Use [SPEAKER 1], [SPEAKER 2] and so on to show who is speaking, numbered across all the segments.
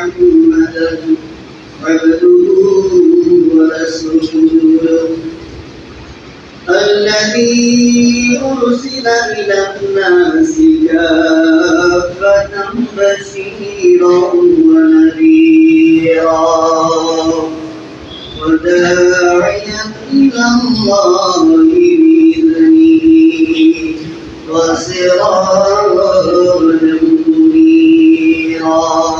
[SPEAKER 1] محمدا عبده ورسوله الذي أرسل إلى الناس كافة بشيرا ونذيرا وداعيا إلى الله بإذنه وسراجا منيرا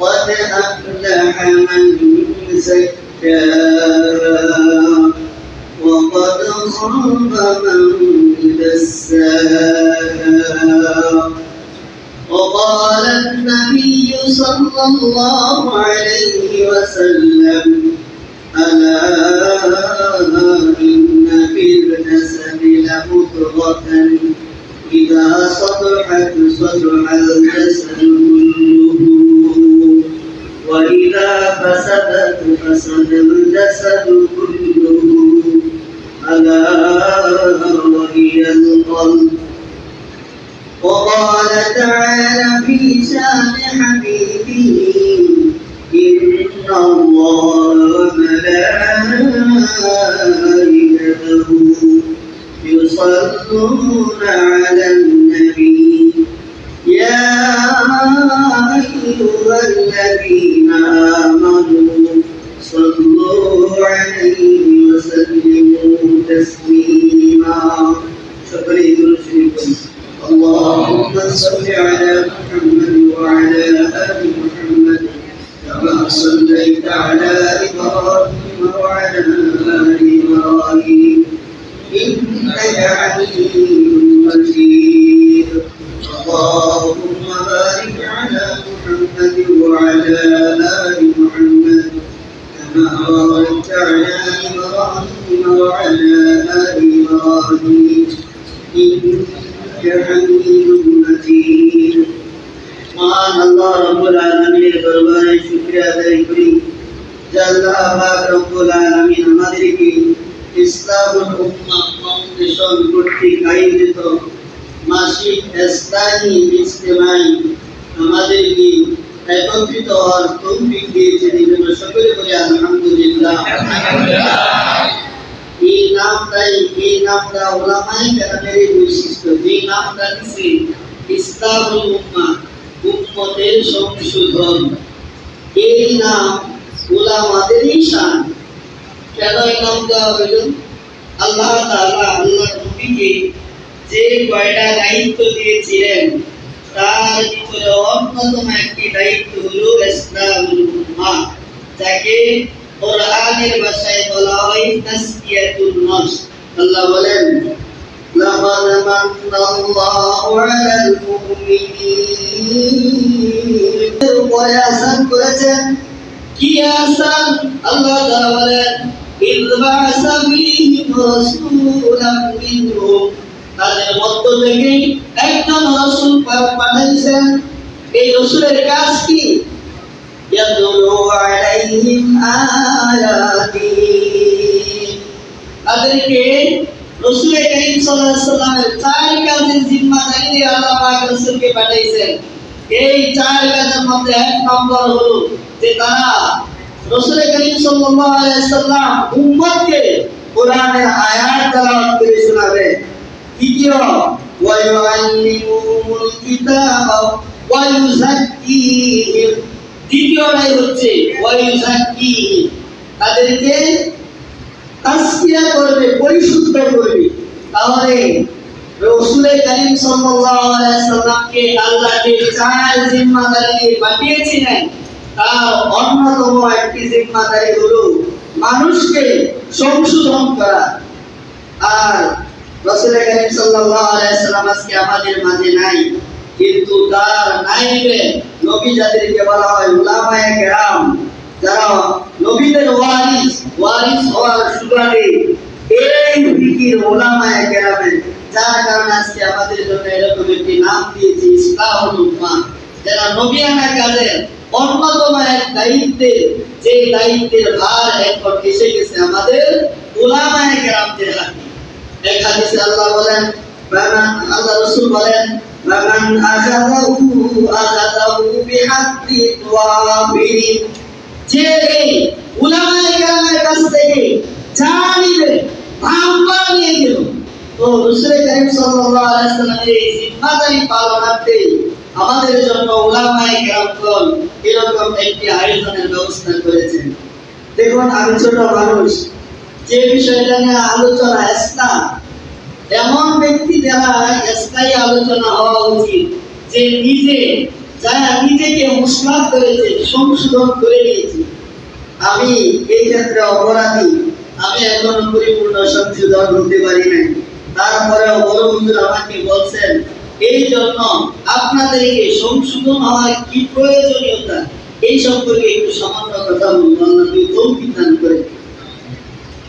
[SPEAKER 1] قد أفلح من زكاها وقد خاب من دساها. وقال النبي صلى الله عليه وسلم ألا إن في الجسد لمضغة إذا صلحت صلح الجسد كله وإذا فسدت فسد الجسد كله. ألا وهي القلب. وقال تعالى في شان حبيبه إن الله وملائكته يصلون على النبي. يا أيها الذين آمنوا صلوا عليه وسلموا تسليما. شكرا لله اللهم صل على محمد وعلى آل محمد كما صليت على إبراهيم. إبراهيم وعلى آل إبراهيم إنك حميد مجيد মহান আল্লাহ রব্বুল আলামিনের দরবারে শুকরিয়া আদায় করি যে আল্লাহ পাক রব্বুল আলামিন আমাদেরকে ইসলামুল উম্মাহ ফাউন্ডেশন কর্তৃক আয়োজিত মাসিক ইসলামী ইজতেমাই আমাদেরকে একত্রিত হওয়ার তৌফিক দিয়েছেন এই জন্য সকলে বলি আলহামদুলিল্লাহ এই নামটাই এই নামটা ওলামাই কেরামের বৈশিষ্ট্য। যে নামটা দিছে ইসলামুল উম্মাহ, উম্মতের সংশোধন। এই নাম ওলামাদেরই শান। কেন এই নাম দেওয়া হইল আল্লাহ তাআলা আল্লাহ নবীকে যে কয়টা দায়িত্ব দিয়েছিলেন, তার ভিতরে অন্যতম একটি দায়িত্ব হলো ইসলামুল উম্মাহ, যাকে কোরআনের ভাষায় বলা হয় তাসকিয়াতুন নফস আল্লাহ বলেন لقد من الله على المؤمنين ويحسن করেছেন কি আসান আল্লাহ তাআলা বলেন إذ بعث فيهم رسولا منهم তাদের মধ্য থেকে একজন রসুল পাঠাইছেন এই রসুলের কাজ কি यतलु अलैहिम आयाति ಅದಕ್ಕೆ ರಸೂಲ್ ಕರೀಂ ಸಲ್ಲಲ್ಲಾಹು ಅಲೈಹಿ ವಸಲ್ಲಂ ಚಾರಿಕ ಜಿಮ್ಮಾದಾರಿ ಅಲ್ಲಾಹ್ ಪಾಕ್ ರಸೂಲ್ಗೆ ಪಾಠಿಸಿದರು এই চার কাজের মধ্যে এক নম্বর হলো যে তারা রসুল করিম সাল্লাল্লাহু আলাইহি সাল্লাম উম্মতকে কোরআনের আয়াত তেলাওয়াত করে শোনাবে দ্বিতীয় ওয়া ইউআল্লিমুল কিতাব ওয়া ইউযাক্কিহিম দ্বিতীয়টাই হচ্ছে তাদেরকে তাসকিয়া করবে, পরিশুদ্ধ করবে। তাহলে রসুলের করিম সাল্লামকে আল্লাহ যে চার জিম্মাদারি পাঠিয়েছিলেন, তার অন্যতম একটি জিম্মাদারি হলো মানুষকে সংশোধন করা। আর রসুল করিম সাল্লাল্লাহু আলাইহি সাল্লাম আজকে আমাদের মাঝে নাই। কিন্তু তার নাইবে নবী যাদেরকে বলা হয় উলামায়ে কেরাম, যারা নবীদের ওয়ারিস ওয়ারিস হওয়ার সুবাদে এই ফিকির ওলামায়ে কেরামের, যার কারণে আজকে আমাদের জন্য এরকম একটি নাম দিয়েছে ইসলাহুল উম্মাহ। যারা নবিয়ানা কাজের অন্যতম এক দায়িত্বে, যে দায়িত্বের ভার এখন এসে গেছে আমাদের ওলামায়ে কেরামদের হাতে। এক হাদিসে আল্লাহ বলেন আল্লাহ রাসূল বলেন বামান আখাযাহু আখাযাহু বিহাদ্দি ওয়াবিরিন যে এই কেরামের কাছ থেকে যা নিবে ভাঙবার নিয়ে গেল তো রসুল করিম সাল্লাল্লাহু আলাইহি সাল্লামের এই জিম্মাদারি পালনার্থে আমাদের জন্য উলামায়ে কেরামগণ এরকম একটি আয়োজনের ব্যবস্থা করেছেন। দেখুন, আমি ছোট মানুষ, যে বিষয়টা নিয়ে আলোচনা ইসলাম এমন ব্যক্তি যারা স্থায়ী আলোচনা হওয়া উচিত, যে নিজে, যারা নিজেকে মুসলাম করেছে, সংশোধন করে নিয়েছে। আমি এই ক্ষেত্রে অপরাধী। আমি এখনও পরিপূর্ণ সংশোধন হতে পারি নাই। তারপরেও বড় বন্ধুরা আমাকে বলছেন, এই জন্য আপনাদেরকে সংশোধন হওয়ার কি প্রয়োজনীয়তা? এই সম্পর্কে একটু সামান্য কথা বলব আল্লাহ তৌফিক করে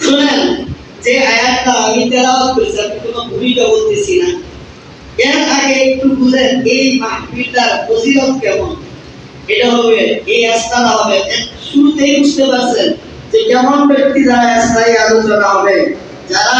[SPEAKER 1] শুনেন যে আয়াতটা আমি ভূমিকা বলতেছি না। আগে একটু বুঝেন এই মাহফিলটার ফজিলত কেমন? এটা হবে, এই আস্থাটা হবে। শুরুতেই বুঝতে পারছেন যে কেমন ব্যক্তি স্থায়ী আলোচনা হবে, যারা